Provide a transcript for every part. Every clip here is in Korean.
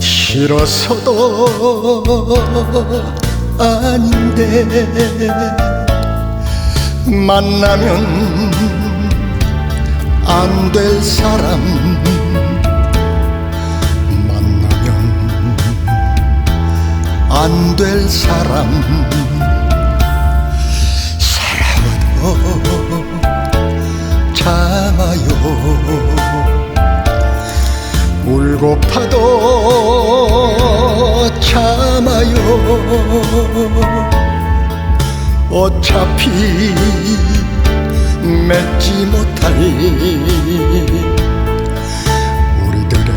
싫어서도 아닌데 만나면 안 될 사람 만나면 안 될 사람 울고 파도 참아요. 어차피 맺지 못할 우리들의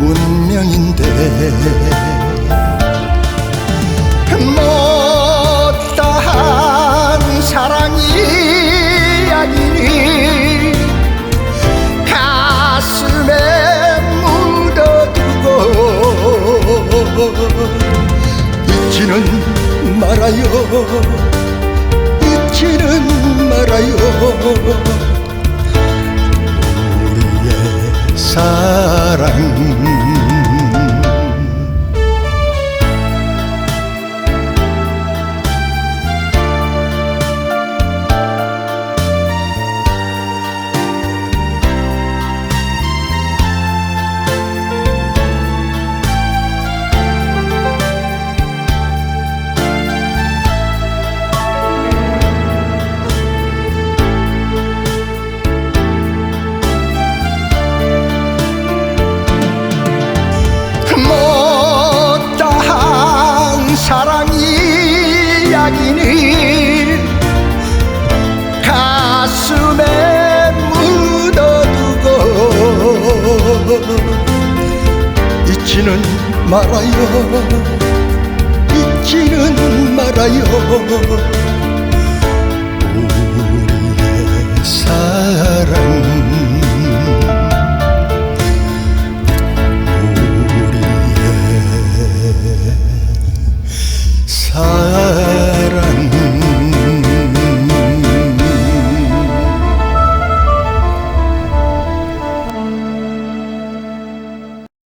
운명인데 잊지는 말아요. 우리의 사랑 이야기는 가슴에 묻어두고 잊지는 말아요. 잊지는 말아요. 우리의 사랑.